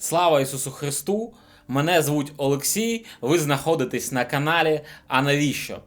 Слава Ісусу Христу! Мене звуть Олексій. Ви знаходитесь на каналі А навіщо?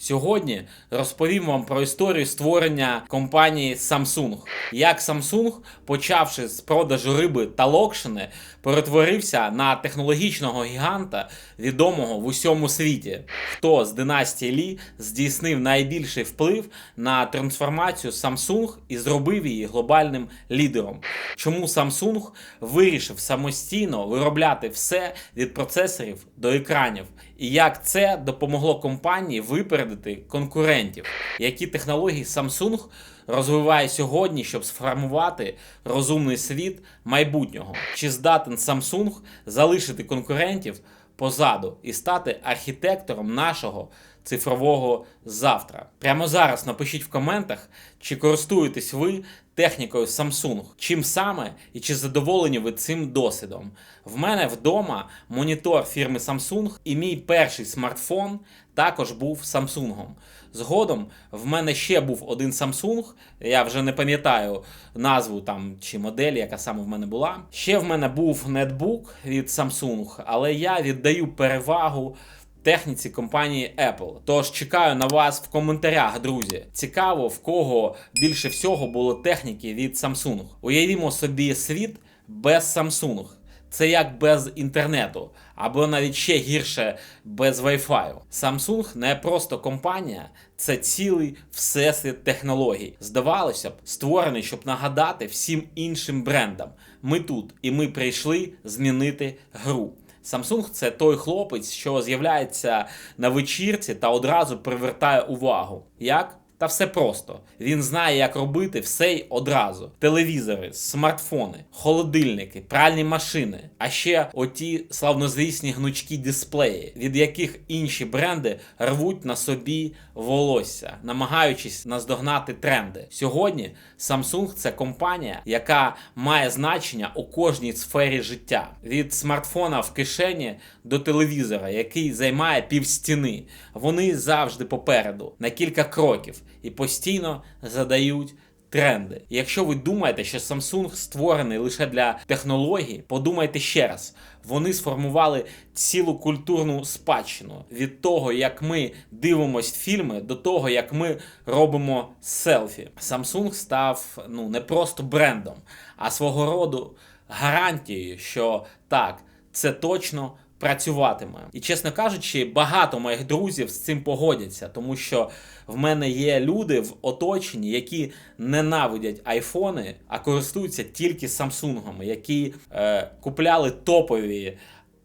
Сьогодні розповім вам про історію створення компанії Samsung. Як Samsung, почавши з продажу риби та локшини, перетворився на технологічного гіганта, відомого в усьому світі. Хто з династії Лі здійснив найбільший вплив на трансформацію Samsung і зробив її глобальним лідером. Чому Samsung вирішив самостійно виробляти все від процесорів до екранів, і як це допомогло компанії випередити конкурентів, які технології Samsung розвиває сьогодні, щоб сформувати розумний світ майбутнього? Чи здатен Samsung залишити конкурентів позаду і стати архітектором нашого цифрового завтра? Прямо зараз напишіть в коментах, чи користуєтесь ви технікою Samsung, чим саме і чи задоволені ви цим досвідом. В мене вдома монітор фірми Samsung і мій перший смартфон також був Samsung. Згодом в мене ще був один Samsung, я вже не пам'ятаю назву там чи модель, яка саме в мене була. Ще в мене був нетбук від Samsung, але я віддаю перевагу техніці компанії Apple. Тож чекаю на вас в коментарях, друзі. Цікаво, в кого більше всього було техніки від Samsung. Уявімо собі світ без Samsung. Це як без інтернету, або навіть ще гірше без Wi-Fi. Samsung не просто компанія, це цілий всесвіт технологій. Здавалося б, створений, щоб нагадати всім іншим брендам. Ми тут і ми прийшли змінити гру. Samsung це той хлопець, що з'являється на вечірці та одразу привертає увагу. Як? Та все просто. Він знає, як робити все й одразу: телевізори, смартфони, холодильники, пральні машини, а ще оті славнозвісні гнучкі дисплеї, від яких інші бренди рвуть на собі волосся, намагаючись наздогнати тренди. Сьогодні Samsung це компанія, яка має значення у кожній сфері життя: від смартфона в кишені до телевізора, який займає півстіни. Вони завжди попереду, на кілька кроків і постійно задають. Тренди. Якщо ви думаєте, що Samsung створений лише для технологій, подумайте ще раз. Вони сформували цілу культурну спадщину від того, як ми дивимось фільми, до того, як ми робимо селфі. Samsung став ну не просто брендом, а свого роду гарантією, що так, це точно працюватиме. І чесно кажучи, багато моїх друзів з цим погодяться, тому що в мене є люди в оточенні, які ненавидять айфони, а користуються тільки самсунгами, які е, купляли топові.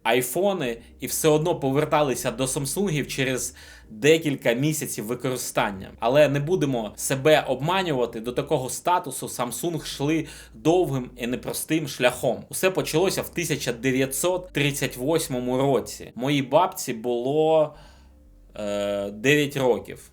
Айфони і все одно поверталися до Самсунгів через декілька місяців використання. Але не будемо себе обманювати до такого статусу. Samsung йшли довгим і непростим шляхом. Усе почалося в 1938 році. Моїй бабці було е, 9 років.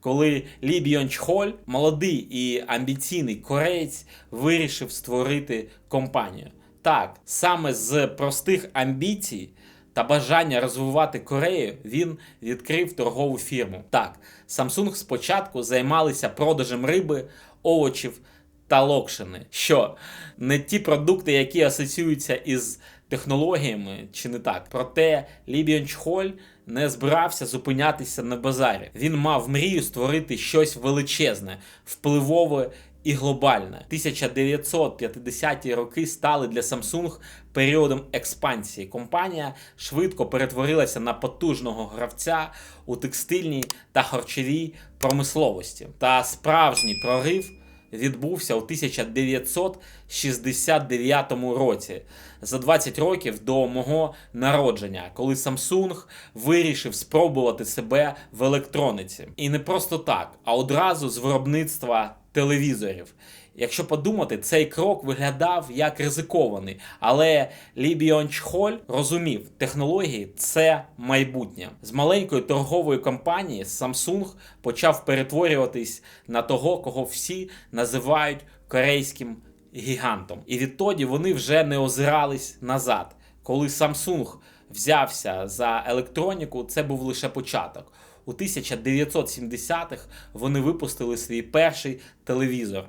Коли Лі Бьон Чхоль, молодий і амбіційний кореєць, вирішив створити компанію. Так, саме з простих амбіцій та бажання розвивати Корею він відкрив торгову фірму. Так, Samsung спочатку займалися продажем риби, овочів та локшини, що не ті продукти, які асоціюються із технологіями, чи не так. Проте Лі Бьон Чхоль не збирався зупинятися на базарі. Він мав мрію створити щось величезне, впливове і глобальне. 1950-ті роки стали для Samsung періодом експансії. Компанія швидко перетворилася на потужного гравця у текстильній та харчовій промисловості. Та справжній прорив. Відбувся у 1969 році, за 20 років до мого народження, коли Samsung вирішив спробувати себе в електрониці. І не просто так, а одразу з виробництва телевізорів. Якщо подумати, цей крок виглядав як ризикований, але Лі Біон Чхоль розумів, технології це майбутнє. З маленької торгової компанії Samsung почав перетворюватись на того, кого всі називають корейським гігантом. І відтоді вони вже не озирались назад. Коли Samsung взявся за електроніку, це був лише початок. У 1970-х вони випустили свій перший телевізор.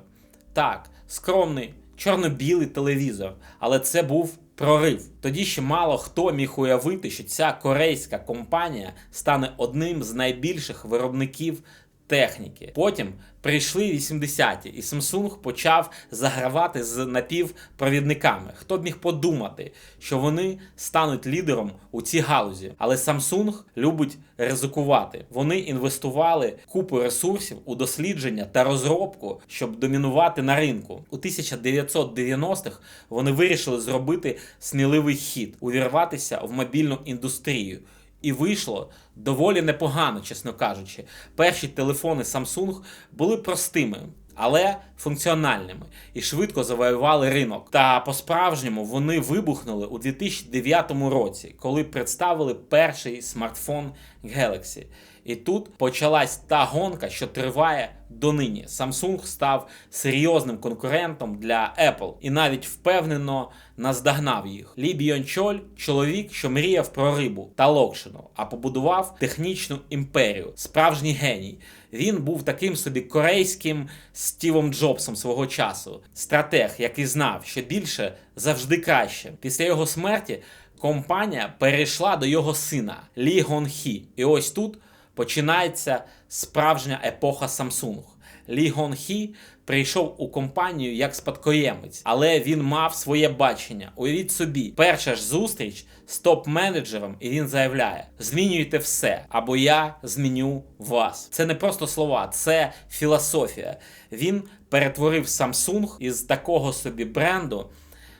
Так, скромний чорно-білий телевізор, але це був прорив. Тоді ще мало хто міг уявити, що ця корейська компанія стане одним з найбільших виробників техніки. Потім прийшли 80-ті, і Samsung почав загравати з напівпровідниками. Хто б міг подумати, що вони стануть лідером у цій галузі? Але Samsung любить ризикувати. Вони інвестували купу ресурсів у дослідження та розробку, щоб домінувати на ринку. У 1990-х вони вирішили зробити сміливий хід, увірватися в мобільну індустрію. І вийшло доволі непогано, чесно кажучи. Перші телефони Samsung були простими. Але функціональними і швидко завоювали ринок. Та по-справжньому вони вибухнули у 2009 році, коли представили перший смартфон Galaxy. І тут почалась та гонка, що триває донині. Samsung став серйозним конкурентом для Apple і навіть впевнено наздогнав їх. Лі Бьон Чоль – чоловік, що мріяв про рибу та локшину, а побудував технічну імперію, справжній геній. Він був таким собі корейським Стівом Джобсом свого часу, стратег, який знав, що більше завжди краще. Після його смерті компанія перейшла до його сина Лі Гон Хі. І ось тут починається справжня епоха Samsung. Лі Гон Хі прийшов у компанію як спадкоємець, але він мав своє бачення. Уявіть собі, перша ж зустріч з топ-менеджером, і він заявляє: змінюйте все, або я зміню вас. Це не просто слова, це філософія. Він перетворив Samsung із такого собі бренду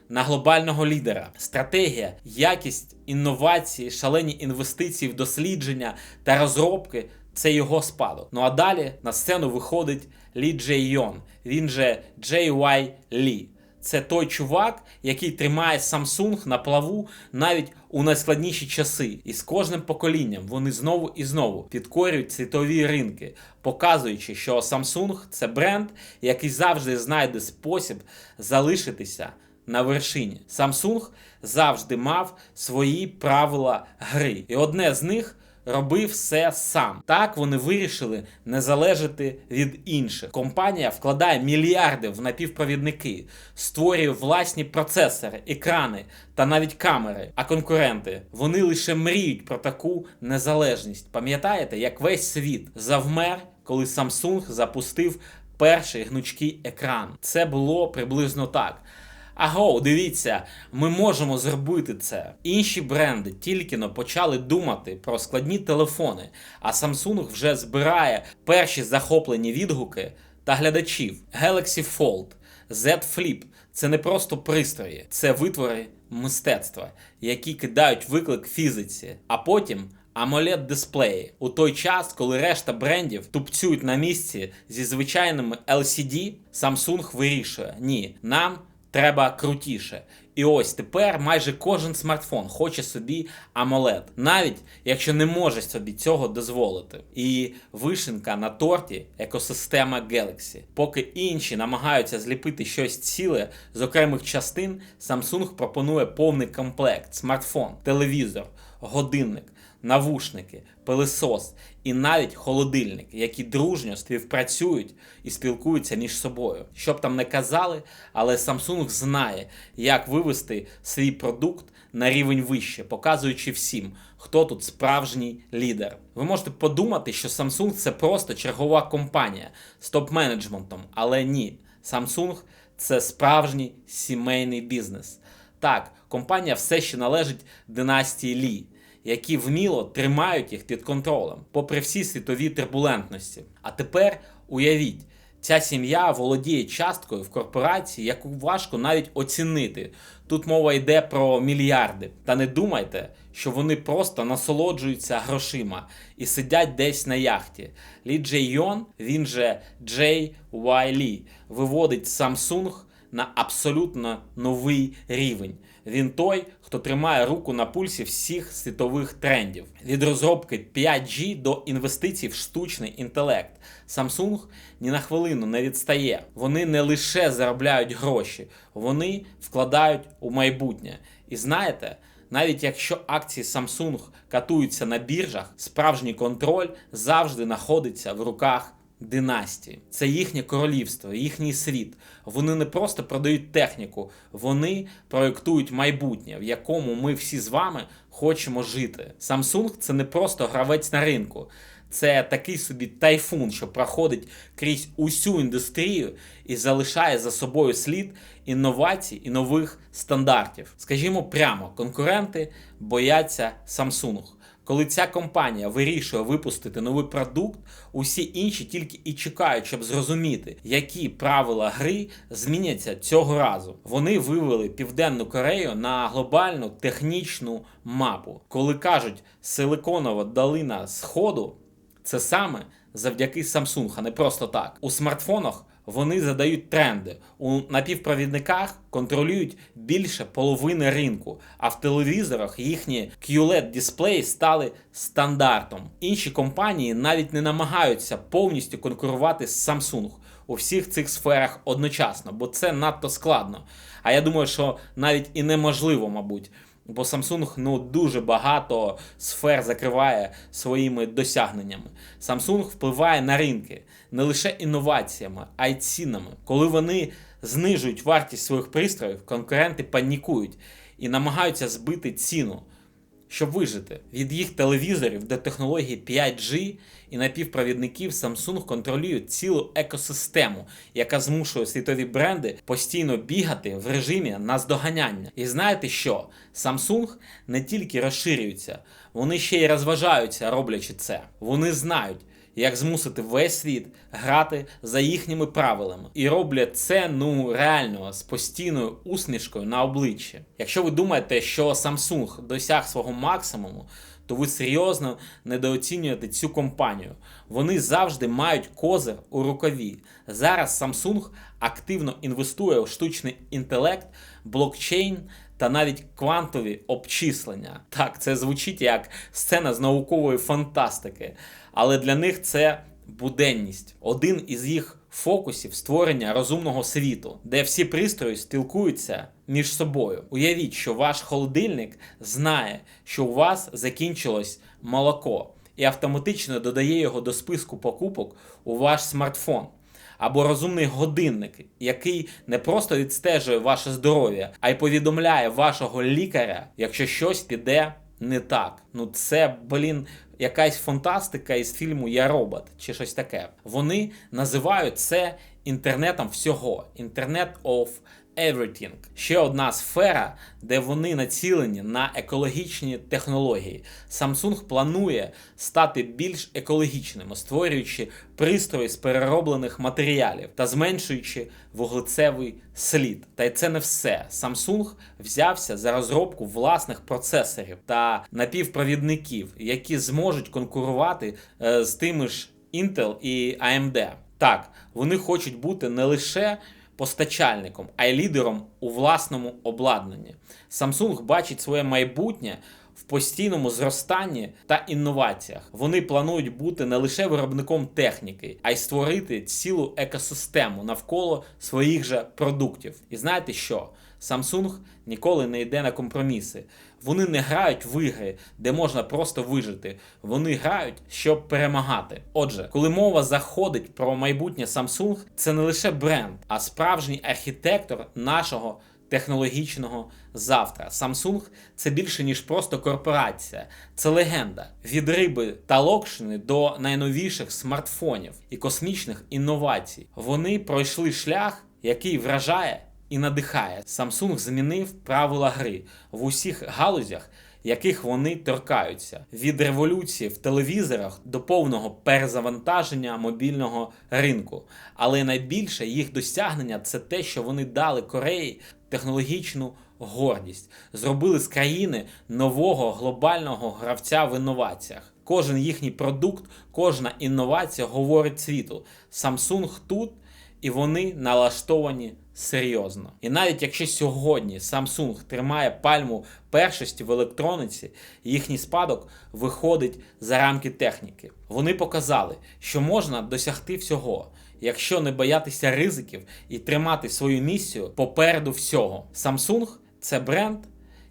на глобального лідера. Стратегія, якість, інновації, шалені інвестиції в дослідження та розробки це його спадок. Ну а далі на сцену виходить Лі Джей Йон, він же Джей Вай Лі. Це той чувак, який тримає Samsung на плаву навіть у найскладніші часи. І з кожним поколінням вони знову і знову підкорюють світові ринки, показуючи, що Samsung це бренд, який завжди знайде спосіб залишитися на вершині. Samsung завжди мав свої правила гри, і одне з них. Робив все сам. Так вони вирішили не залежати від інших. Компанія вкладає мільярди в напівпровідники, створює власні процесори, екрани та навіть камери. А конкуренти вони лише мріють про таку незалежність. Пам'ятаєте, як весь світ завмер, коли Samsung запустив перший гнучкий екран? Це було приблизно так. Аго, дивіться, ми можемо зробити це. Інші бренди тільки но почали думати про складні телефони, а Samsung вже збирає перші захоплені відгуки та глядачів. Galaxy Fold, Z Flip це не просто пристрої, це витвори мистецтва, які кидають виклик фізиці, а потім. amoled дисплеї у той час, коли решта брендів тупцюють на місці зі звичайними LCD, Samsung вирішує: ні, нам треба крутіше. І ось тепер майже кожен смартфон хоче собі AMOLED, навіть якщо не може собі цього дозволити. І вишенка на торті екосистема Galaxy. Поки інші намагаються зліпити щось ціле з окремих частин, Samsung пропонує повний комплект: смартфон, телевізор, годинник навушники, пилисос і навіть холодильник, які дружньо співпрацюють і спілкуються між собою. Щоб там не казали, але Samsung знає, як вивести свій продукт на рівень вище, показуючи всім, хто тут справжній лідер. Ви можете подумати, що Samsung це просто чергова компанія з топ-менеджментом, але ні, Samsung це справжній сімейний бізнес. Так, компанія все ще належить династії Лі які вміло тримають їх під контролем, попри всі світові турбулентності. А тепер уявіть, ця сім'я володіє часткою в корпорації, яку важко навіть оцінити. Тут мова йде про мільярди. Та не думайте, що вони просто насолоджуються грошима і сидять десь на яхті. Лі Джей Йон, він же Джей Вай Лі, виводить Samsung на абсолютно новий рівень. Він той, хто тримає руку на пульсі всіх світових трендів від розробки 5G до інвестицій в штучний інтелект. Samsung ні на хвилину не відстає. Вони не лише заробляють гроші, вони вкладають у майбутнє. І знаєте, навіть якщо акції Samsung катуються на біржах, справжній контроль завжди знаходиться в руках династії, це їхнє королівство, їхній світ. Вони не просто продають техніку, вони проєктують майбутнє, в якому ми всі з вами хочемо жити. Samsung – це не просто гравець на ринку. Це такий собі тайфун, що проходить крізь усю індустрію і залишає за собою слід інновацій і нових стандартів. Скажімо прямо, конкуренти бояться Samsung. Коли ця компанія вирішує випустити новий продукт, усі інші тільки і чекають, щоб зрозуміти, які правила гри зміняться цього разу. Вони вивели Південну Корею на глобальну технічну мапу. Коли кажуть силиконова долина Сходу, це саме завдяки Samsung, а не просто так. У смартфонах вони задають тренди. У напівпровідниках контролюють більше половини ринку, а в телевізорах їхні qled дисплеї стали стандартом. Інші компанії навіть не намагаються повністю конкурувати з Samsung у всіх цих сферах одночасно, бо це надто складно. А я думаю, що навіть і неможливо, мабуть. Бо Samsung ну дуже багато сфер закриває своїми досягненнями. Samsung впливає на ринки не лише інноваціями, а й цінами. Коли вони знижують вартість своїх пристроїв, конкуренти панікують і намагаються збити ціну щоб вижити. Від їх телевізорів до технології 5G і напівпровідників Samsung контролюють цілу екосистему, яка змушує світові бренди постійно бігати в режимі наздоганяння. І знаєте що? Samsung не тільки розширюється, вони ще й розважаються, роблячи це. Вони знають як змусити весь світ грати за їхніми правилами. І роблять це ну реально з постійною усмішкою на обличчі. Якщо ви думаєте, що Samsung досяг свого максимуму, то ви серйозно недооцінюєте цю компанію. Вони завжди мають козир у рукаві. Зараз Samsung активно інвестує в штучний інтелект, блокчейн та навіть квантові обчислення. Так, це звучить як сцена з наукової фантастики, але для них це буденність. Один із їх фокусів створення розумного світу, де всі пристрої спілкуються між собою. Уявіть, що ваш холодильник знає, що у вас закінчилось молоко, і автоматично додає його до списку покупок у ваш смартфон або розумний годинник, який не просто відстежує ваше здоров'я, а й повідомляє вашого лікаря, якщо щось піде не так. Ну це, блін, якась фантастика із фільму Я робот чи щось таке. Вони називають це інтернетом всього. Інтернет of Everything. Ще одна сфера, де вони націлені на екологічні технології. Samsung планує стати більш екологічним, створюючи пристрої з перероблених матеріалів та зменшуючи вуглецевий слід. Та й це не все. Samsung взявся за розробку власних процесорів та напівпровідників, які зможуть конкурувати е, з тими ж Intel і AMD. Так, вони хочуть бути не лише постачальником, а й лідером у власному обладнанні. Samsung бачить своє майбутнє в постійному зростанні та інноваціях. Вони планують бути не лише виробником техніки, а й створити цілу екосистему навколо своїх же продуктів. І знаєте що? Samsung ніколи не йде на компроміси. Вони не грають в ігри, де можна просто вижити. Вони грають, щоб перемагати. Отже, коли мова заходить про майбутнє Samsung, це не лише бренд, а справжній архітектор нашого технологічного завтра. Samsung це більше ніж просто корпорація, це легенда від риби та локшини до найновіших смартфонів і космічних інновацій. Вони пройшли шлях, який вражає і надихає. Samsung змінив правила гри в усіх галузях, яких вони торкаються: від революції в телевізорах до повного перезавантаження мобільного ринку. Але найбільше їх досягнення це те, що вони дали Кореї технологічну гордість, зробили з країни нового глобального гравця в інноваціях. Кожен їхній продукт, кожна інновація говорить світу. Samsung тут і вони налаштовані серйозно. І навіть якщо сьогодні Samsung тримає пальму першості в електрониці, їхній спадок виходить за рамки техніки. Вони показали, що можна досягти всього, якщо не боятися ризиків і тримати свою місію попереду всього. Samsung це бренд,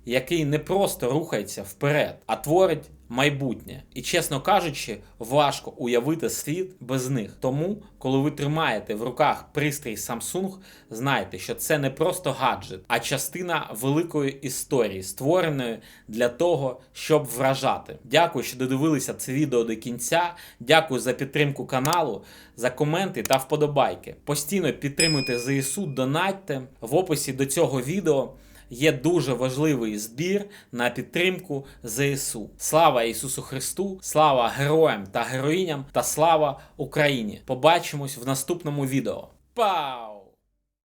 який не просто рухається вперед, а творить майбутнє. І чесно кажучи, важко уявити світ без них. Тому, коли ви тримаєте в руках пристрій Samsung, знайте, що це не просто гаджет, а частина великої історії, створеної для того, щоб вражати. Дякую, що додивилися це відео до кінця. Дякую за підтримку каналу, за коменти та вподобайки. Постійно підтримуйте ЗСУ, донатьте в описі до цього відео. Є дуже важливий збір на підтримку ЗСУ. Слава Ісусу Христу, слава героям та героїням та слава Україні! Побачимось в наступному відео. Пау!